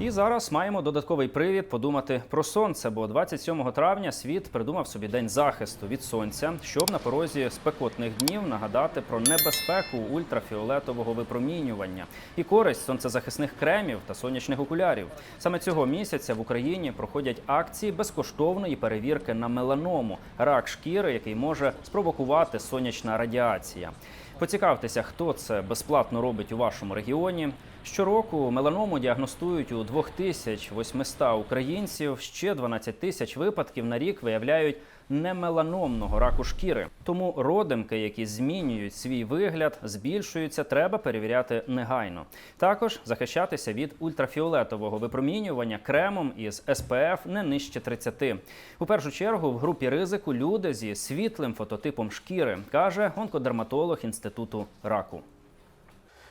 І зараз маємо додатковий привід подумати про сонце, бо 27 травня світ придумав собі день захисту від сонця, щоб на порозі спекотних днів нагадати про небезпеку ультрафіолетового випромінювання і користь сонцезахисних кремів та сонячних окулярів. Саме цього місяця в Україні проходять акції безкоштовної перевірки на меланому рак шкіри, який може спровокувати сонячна радіація. Поцікавтеся, хто це безплатно робить у вашому регіоні. Щороку меланому діагностують у 2800 українців. Ще 12 тисяч випадків на рік виявляють немеланомного раку шкіри. Тому родимки, які змінюють свій вигляд, збільшуються, треба перевіряти негайно. Також захищатися від ультрафіолетового випромінювання кремом із SPF не нижче 30. У першу чергу в групі ризику люди зі світлим фототипом шкіри, каже онкодерматолог інституту раку.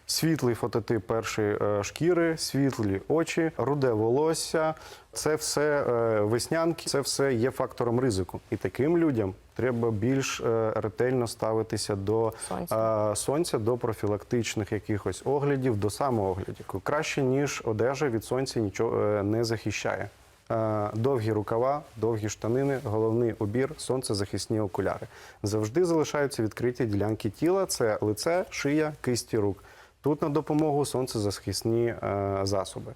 Світлий фототип першої е, шкіри, світлі очі, руде волосся це все е, веснянки, це все є фактором ризику. І таким людям треба більш е, ретельно ставитися до Сонця. сонця, до профілактичних якихось оглядів, до самооглядів. Краще ніж одежа від сонця нічого не захищає. Довгі рукава, довгі штанини, головний убір, сонцезахисні окуляри. Завжди залишаються відкриті ділянки тіла: це лице, шия, кисті рук. Тут на допомогу сонцезахисні е, засоби.